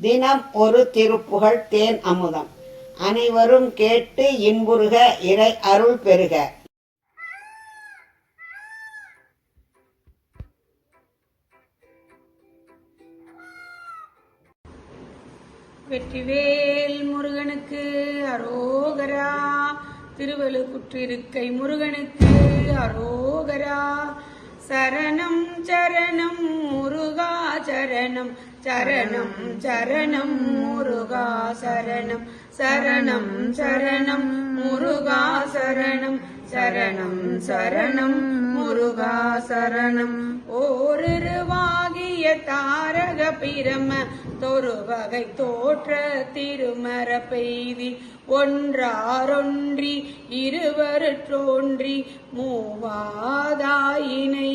தினம் ஒரு திருப்புகழ் தேன் அமுதம். அனைவரும் கேட்டு இன்புறுக இறை அருள் பெறுக. வெற்றிவேல் முருகனுக்கு அரோகரா. திருவழுக்குற்றிருக்கை முருகனுக்கு அரோகரா. சரணம் சரணம் முருகா சரணம். சரணம் சரணம் முருகா சரணம். சரணம் சரணம் முருகா சரணம். சரணம் சரணம் முருகா சரணம். ஓருருவாகிய தாரக பிரம தொருவகை தோற்ற திருமர பெய்தி ஒன்றாரொன்றி இருவருற்றோன்றி மூவாதாயினை.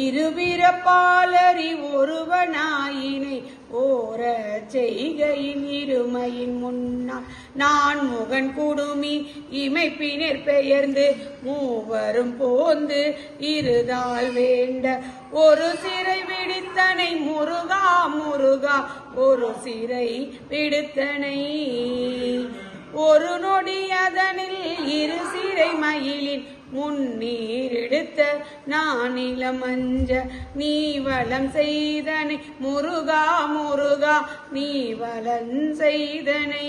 இருபிறப்பாலறி ஒருவனாயினை ஓர செய்கையின் இருமையின் முன்னால் நான் முகன் குடுமி இமைப்பினர் பெயர்ந்து மூவரும் போந்து இருதால் வேண்ட ஒரு சிறை விடுத்தனை முருகா முருகா ஒரு சிறை விடுத்தனை. ஒரு நொடி அதனில் இரு சிறை மயிலின் முன்னீர் எடுத்த நானில மஞ்ச நீ வளம் செய்தனை. முருகா முருகா நீ வளம் செய்தனை.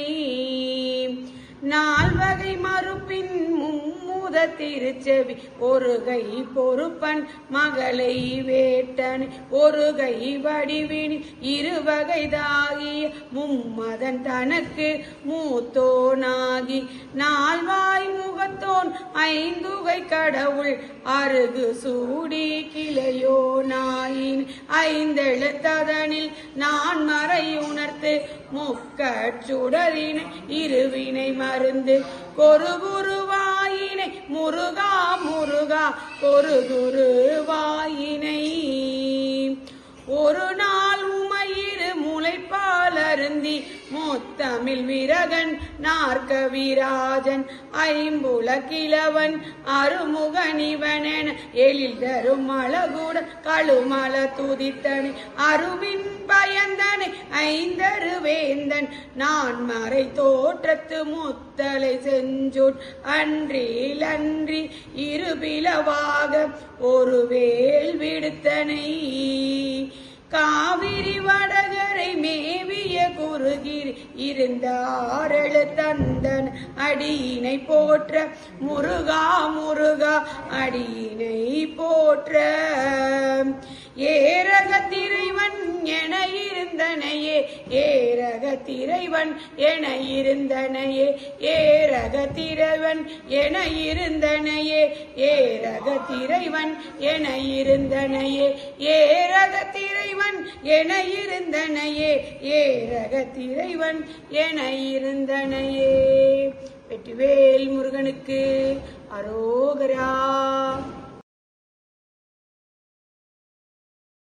நால்வகை மறுப்பின் மும்முத திருச்செவி. ஒரு கை பொறுப்பன் மகளை வேட்டனை. ஒரு கை வடிவினி இருவகை தாகிய மும்மதன் தனக்கு மூத்தோனாகி. நால்வாய் மு ஐந்துகை கடவுள் அருகு சூடி கிளையோ நாயின். ஐந்தெழுத்ததனில் நான் மறை உணர்த்து முக்கச்சுடரினை இருவினை மருந்து. கொருகுருவாயினை முருகா முருகா கொருகுருவாயினை. ஒரு நாள் வருந்தி அருந்தி முத்தமிழ் விரகன் நாற்கவிராஜன் ஐம்புல கிழவன் அருமுகனிவனென எழில் தரும் அழகுட கழுமல துதித்தனை. அருவின் பயந்தனை ஐந்தரு வேந்தன் நான் மறை தோற்றத்து முத்தலை செஞ்சோன். அன்றில் அன்றி இருபிளவாக ஒரு வேல் விடுத்தனை. காவிரி வடகரை மேவிய குருகிர் இருந்த ஆரழு தந்தன் அடியினை போற்ற. முருகா முருகா அடியினை போற்ற. ஏரக திரைவன் என இருந்தனையே ஏ ரகத்திரைவன் என இருந்தனையே ஏரக என இருந்தனையே ஏரக திரைவன் என இருந்தனையே ஏரக என இருந்தனையே ஏரக திரைவன் என இருந்தனையே வெற்றிவேல் முருகனுக்கு அரோகரா.